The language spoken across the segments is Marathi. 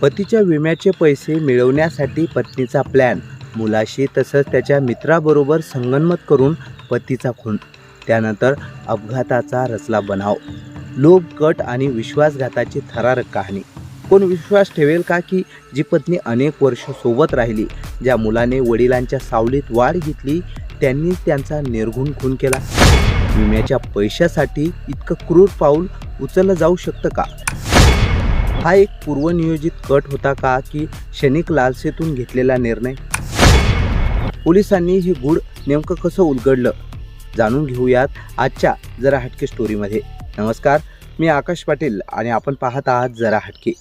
पतीच्या विम्याचे पैसे मिळवण्यासाठी पत्नीचा प्लॅन मुलाशी तसंच त्याच्या मित्राबरोबर संगनमत करून पतीचा खून. त्यानंतर अपघाताचा रचला बनाव. लोभ कट आणि विश्वासघाताची थरारक कहाणी. कोण विश्वास ठेवेल का की जी पत्नी अनेक वर्ष सोबत राहिली ज्या मुलाने वडिलांच्या सावलीत वाढ घेतली त्यांनी त्यांचा निर्घुण खून केला? विम्याच्या पैशासाठी इतकं क्रूर पाऊल उचललं जाऊ शकतं का? हा एक पूर्वनियोजित कट होता का की क्षणिक लालसेतून घेतलेला निर्णय? पोलिसांनी हे गुढ नेमकं कसं उलगडलं? जाणून घेऊयात आजच्या जरा हटके स्टोरीमध्ये. नमस्कार मी आकाश पाटील आणि आपण पाहत आहात जरा हटके.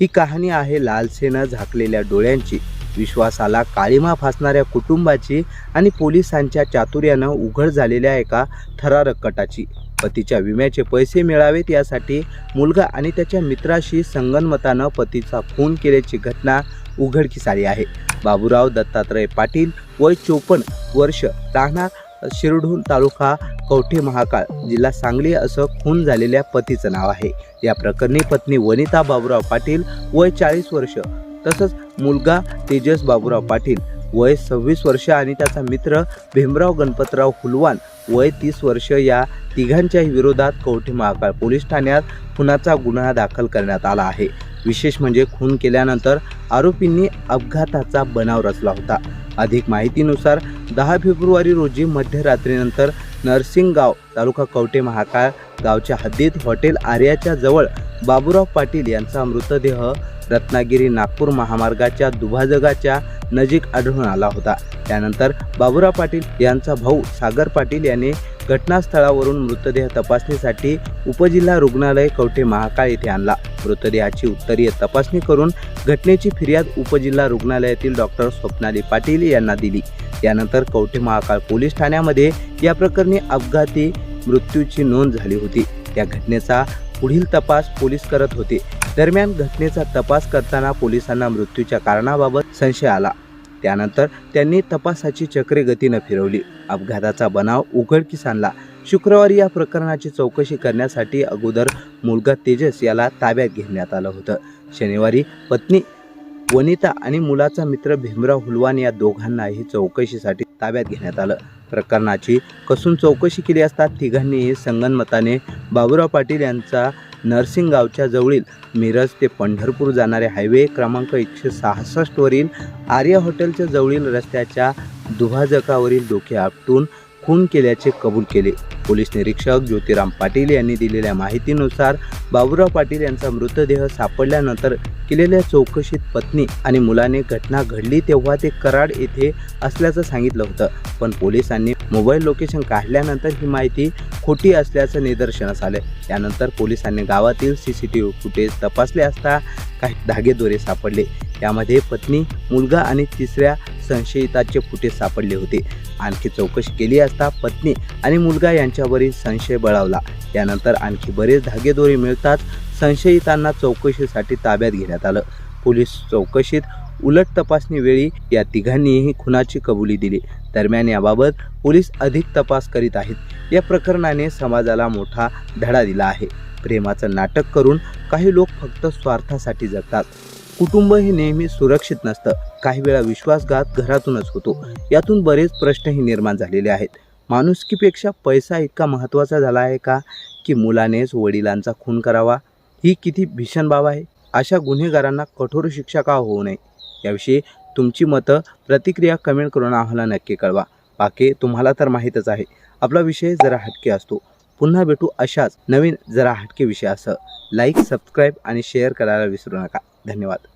ही कहाणी आहे लालसेनं झाकलेल्या डोळ्यांची. विश्वासाला काळीमा फासणाऱ्या कुटुंबाची आणि पोलिसांच्या चातुर्यानं उघड झालेल्या एका थरारक कटाची पतीच्या विम्याचे पैसे मिळावेत यासाठी मुलगा आणि त्याच्या मित्राशी संगनमतानं पतीचा खून केल्याची घटना उघडकीस आली आहे. बाबूराव दत्तात्रय पाटील वय चोपन्न वर्ष राहणार शिरढोण तालुका कवठे महाकाळ जिल्हा सांगली असं खून झालेल्या पतीचं नाव आहे. या प्रकरणी पत्नी वनिता बाबूराव पाटील वय चाळीस वर्ष तसंच मुलगा तेजस बाबूराव पाटील वय सव्वीस वर्ष आणि त्याचा मित्र भीमराव गणपतराव हुलवान वय तीस वर्ष या तिघांच्याही विरोधात कवठे महाकाळ पोलीस ठाण्यात खुनाचा गुन्हा दाखल करण्यात आला आहे. विशेष म्हणजे खून केल्यानंतर आरोपींनी अपघाताचा बनाव रचला होता. अधिक माहितीनुसार दहा फेब्रुवारी रोजी मध्यरात्रीनंतर नरसिंगगाव तालुका कवठे महाकाळ गावच्या हद्दीत हॉटेल आर्याच्या जवळ बाबूराव पाटील यांचा मृतदेह रत्नागिरी नागपूर महामार्गाच्या दुभाजगाच्या नजीक आढळून आला होता. त्यानंतर बाबुराव पाटील यांचा भाऊ सागर पाटील यांनी घटनास्थळावरून मृतदेह तपासणीसाठी उपजिल्हा रुग्णालय कवठे महाकाळ येथे आणला. मृतदेहाची उत्तरीय तपासणी करून घटनेची फिर्याद उपजिल्हा रुग्णालयातील डॉक्टर स्वप्नाली पाटील यांना दिली. यानंतर कवठे महाकाळ पोलीस ठाण्यामध्ये या प्रकरणी अपघाती मृत्यूची नोंद झाली होती. या घटनेचा पुढील तपास पोलीस करत होते. दरम्यान घटनेचा तपास करताना पोलिसांना मृत्यूच्या कारणाबाबत संशय आला. त्यानंतर त्यांनी तपासाची चक्रे गतीनं फिरवली. अपघाताचा बनाव उघडकीस आणला शुक्रवारी या प्रकरणाची चौकशी करण्यासाठी अगोदर मुलगा तेजस याला ताब्यात घेण्यात आलं होतं. शनिवारी पत्नी वनिता आणि मुलाचा मित्र भीमराव हुलवान या दोघांनाही चौकशीसाठी ताब्यात घेण्यात आलं. प्रकरणाची कसून चौकशी केली असता तिघांनीही संगनमताने बाबुराव पाटील यांचा नरसिंगगावच्या जवळील मिरज ते पंढरपूर जाणारे हायवे क्रमांक एकशे सहासष्टवरील आर्या हॉटेलच्या जवळील रस्त्याच्या दुभाजकावरील डोके आपटून खून केल्याचे कबूल केले. पोलीस निरीक्षक ज्योतिराम पाटील यांनी दिलेल्या माहितीनुसार बाबुराव पाटील यांचा मृतदेह सापडल्यानंतर केलेल्या चौकशीत पत्नी आणि मुलाने घटना घडली तेव्हा ते कराड येथे असल्याचं सांगितलं होतं. पण पोलिसांनी मोबाईल लोकेशन काढल्यानंतर ही माहिती खोटी असल्याचं निदर्शनास आलं त्यानंतर पोलिसांनी गावातील C C T V footage तपासले असता काही धागेदोरे सापडले. यामध्ये पत्नी मुलगा आणि तिसऱ्या संशयिताचे फुटेज सापडले होते. आणखी चौकशी केली असता पत्नी आणि मुलगा यांच्यावरील संशय बळावला. त्यानंतर आणखी बरेच धागेदोरे मिळताच संशयितांना चौकशीसाठी ताब्यात घेण्यात आलं. पोलीस चौकशीत उलट तपासणीवेळी या तिघांनीही खुनाची कबुली दिली. दरम्यान याबाबत पोलीस अधिक तपास करीत आहेत. या प्रकरणाने समाजाला मोठा धडा दिला आहे. प्रेमाचं नाटक करून काही लोक फक्त स्वार्थासाठी जगतात. कुटुंब हे नेहमी सुरक्षित नसतं. काही वेळा विश्वासघात घरातूनच होतो. यातून बरेच प्रश्नही निर्माण झालेले आहेत. माणुसकीपेक्षा पैसा इतका महत्त्वाचा झाला आहे का? की मुलानेच वडिलांचा खून करावा? ही किती भीषण बाब आहे? अशा गुन्हेगारांना कठोर शिक्षा का होऊ नये? याविषयी तुमची मतं प्रतिक्रिया कमेंट करून आम्हाला नक्की कळवा. बाकी तुम्हाला तर माहीतच आहे. आपला विषय जरा हटके असतो. पुन्हा भेटू अशाच नवीन जरा हटके विषयासह. लाईक सबस्क्राईब आणि शेअर करायला विसरू नका. धन्यवाद.